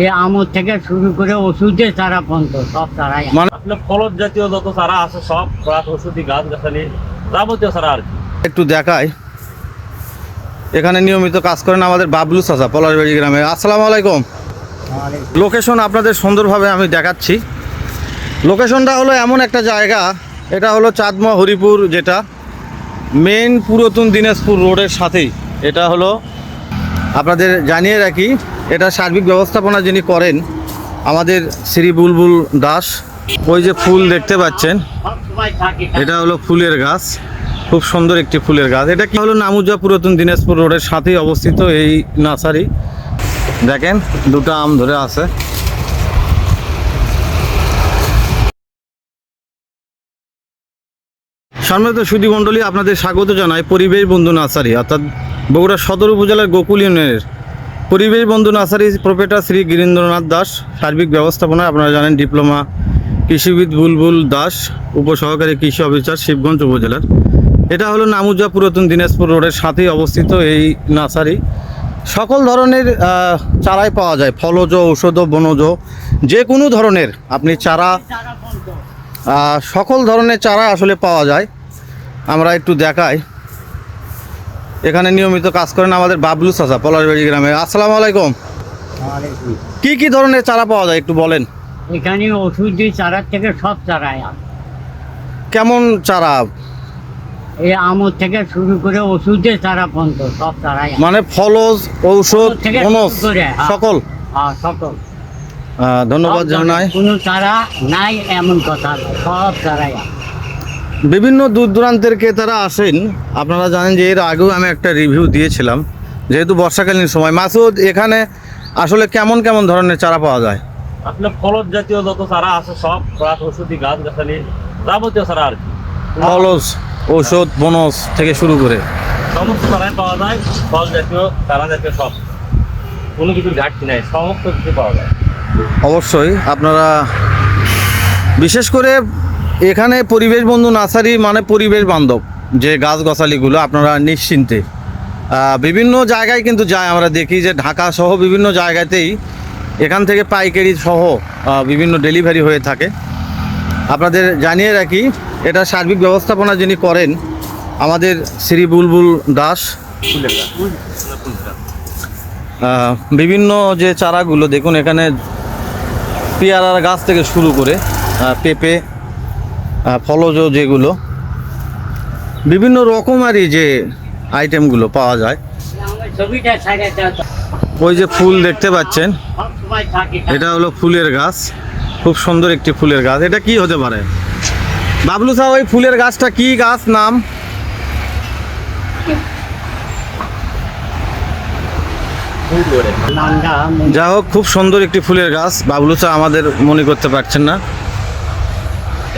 এই আমর থেকে শুরু করে ওষুধের চারা পর্যন্ত সব চারাই মানে আসলে ফলজ জাতীয় যত চারা আছে সব প্রাক ওষুধি গাছ গাছালি যাবতীয় চারা আর কি। একটু দেখাই। এখানে নিয়মিত কাজ করেন আমাদের বাবলু চাচা পলাশবাড়ি গ্রামে আসসালামু আলাইকুম। লোকেশন আপনাদের সুন্দরভাবে আমি দেখাচ্ছি। লোকেশনটা হলো এমন একটা জায়গা এটা হলো চাঁদমা হরিপুর যেটা মেন পুরাতন দিনাজপুর রোডের সাথেই। এটা হলো আপনাদের জানিয়ে রাখি, এটা সার্বিক ব্যবস্থাপনা যিনি করেন, আমাদের শ্রী বুলবুল দাস, ওই যে ফুল দেখতে পাচ্ছেন, এটা হলো ফুলের গাছ, খুব সুন্দর একটি ফুলের গাছ। এটা কি হলো নামুজা পুরাতন দিনাজপুর রোডের সাথেই অবস্থিত এই নার্সারি? দেখেন, দুটো আম ধরে আছে। সম্মানিত সুদী মণ্ডলী, আপনাদের স্বাগত জানাই পরিবেশ বন্ধু নার্সারি, অর্থাৎ বগুড়া সদর উপজেলার গোকুল ইউনিয়নের পরিবেশ বন্ধু নার্সারি প্রোপেটার শ্রী গিরীন্দ্রনাথ দাস সার্বিক ব্যবস্থাপনায় আপনারা জানেন ডিপ্লোমা কৃষিবিদ বুলবুল দাস, উপসহকারী কৃষি অফিসার শিবগঞ্জ উপজেলার। এটা হলো নামুজা পুরাতন দিনাজপুর রোডের সাথেই অবস্থিত এই নার্সারি। সকল ধরনের চারাই পাওয়া যায়, ফলজ, ঔষধ, বনজ যে কোনো ধরনের আপনি চারা সকল ধরনের চারা আসলে পাওয়া যায়। আমরা একটু দেখাই। এখানে নিয়মিত কাজ করেন আমাদের বাবলু চাচা পলাশবাড়ি গ্রামে আসসালামু আলাইকুম কি? কি ধরনের চারা পাওয়া যায় একটু বলেন এখানে ওষুধের চারার থেকে সব চারাই কেমন চারা এই আমর থেকে শুরু করে ওষুধের চারা পর্যন্ত সব চারাই মানে ফলজ ঔষধ হ্যাঁ। সকল আর সকল ধন্যবাদ জানাই। কোনো চারা নাই এমন কথা সব চারাই। বিভিন্ন দূর দূরান্তের ক্রেতারা আসেন। আপনারা জানেন যে এর আগেও আমি একটা রিভিউ দিয়েছিলাম। যেহেতু বর্ষাকালীন সময় মাসুদ এখানে আসলে কেমন কেমন ধরনের চারা পাওয়া যায়? আসলে ফলজ জাতীয় যত চারা আছে সব ওষুধি গাছ গাছালি যাবতীয় চারা আর কি। ফলজ ঔষধ বনস থেকে শুরু করে। সমস্ত চারাই পাওয়া যায় ফল জাতীয় চারা জাতীয় সব। কোনো কিছুর ঘাটতি নাই সমস্ত কিছু পাওয়া যায়। অবশ্যই আপনারা বিশেষ করে এখানে পরিবেশ বন্ধু নার্সারি মানে পরিবেশ বান্ধব, যে গাছ গাছালিগুলো আপনারা নিশ্চিন্তে। বিভিন্ন জায়গায় কিন্তু যায়, আমরা দেখি যে ঢাকা সহ বিভিন্ন জায়গাতেই এখান থেকে পাইকারি সহ বিভিন্ন ডেলিভারি হয়ে থাকে। আপনাদের জানিয়ে রাখি, এটা সার্বিক ব্যবস্থাপনা যিনি করেন, আমাদের শ্রী বুলবুল দাস। বিভিন্ন যে চারাগুলো, দেখুন এখানে পেয়ারার গাছ থেকে শুরু করে পেঁপে ফলজ যেগুলো, বিভিন্ন রকমারই যে আইটেমগুলো পাওয়া যায়। ওই যে ফুল দেখতে পাচ্ছেন, এটা হলো ফুলের গাছ। খুব সুন্দর একটি ফুলের গাছ। এটা কি হতে পারে? বাবলু সাহেব, ওই ফুলের গাছটা কি গাছ নাম? যা হোক, খুব সুন্দর একটি ফুলের গাছ। বাবলু চা আমাদের মনে করতে পারছেন না।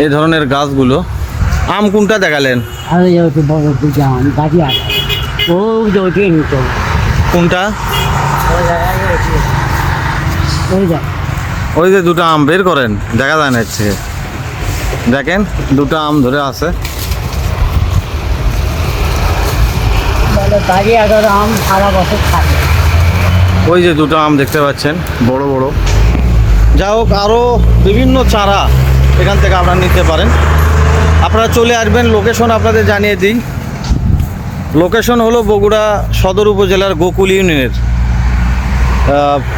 এই ধরনের গাছগুলো। আম কোনটা দেখালেন? কোনটা? ওই যা। দুটো আম বের করেন দেখা যায় না থেকে। দেখেন দুটো আম ধরে আছে। আম সারা বছর থাকে। ওই যে দুটো আম দেখতে পাচ্ছেন বড় বড়। যা হোক আরও বিভিন্ন চারা এখান থেকে আপনারা নিতে পারেন। আপনারা চলে আসবেন লোকেশন আপনাদের জানিয়ে দিই। লোকেশন হলো বগুড়া সদর উপজেলার গোকুল ইউনিয়নের।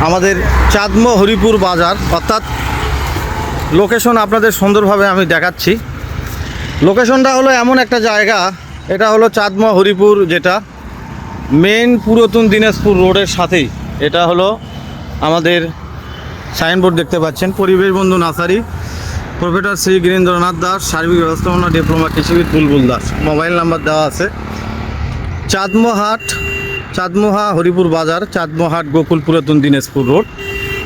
আমাদের চাঁদম হরিপুর বাজার, অর্থাৎ লোকেশন আপনাদের সুন্দরভাবে আমি দেখাচ্ছি। লোকেশনটা হলো এমন একটা জায়গা, এটা হলো চাঁদম হরিপুর যেটা মেন পুরাতন দিনাজপুর রোডের সাথেই। এটা হলো আমাদের সাইনবোর্ড দেখতে পাচ্ছেন, পরিবেশ বন্ধু নার্সারি প্রফেসর শ্রী গিরীন্দ্রনাথ দাস, সার্বিক ব্যবস্থাপনা ডিপ্লোমা কৃষিবিদ বুলবুল দাস। মোবাইল নাম্বার দেওয়া আছে। চাঁদমোহাট, চাঁদমোহা হরিপুর বাজার, চাঁদমোহাট গোকুল পুরাতন দিনাজপুর রোড।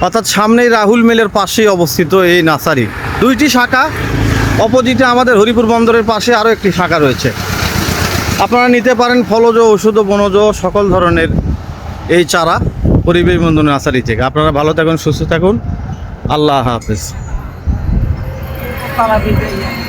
অর্থাৎ সামনেই রাহুল মেলের পাশেই অবস্থিত এই নার্সারি। দুইটি শাখা, অপোজিটে আমাদের হরিপুর বন্দরের পাশে আরও একটি শাখা রয়েছে। আপনারা নিতে পারেন ফলজ ওষুধ বনজ সকল ধরনের এই চারা পরিবেশ বন্ধু নার্সারি থেকে। আপনারা ভালো থাকুন, সুস্থ থাকুন। আল্লাহ হাফেজ। fala viver.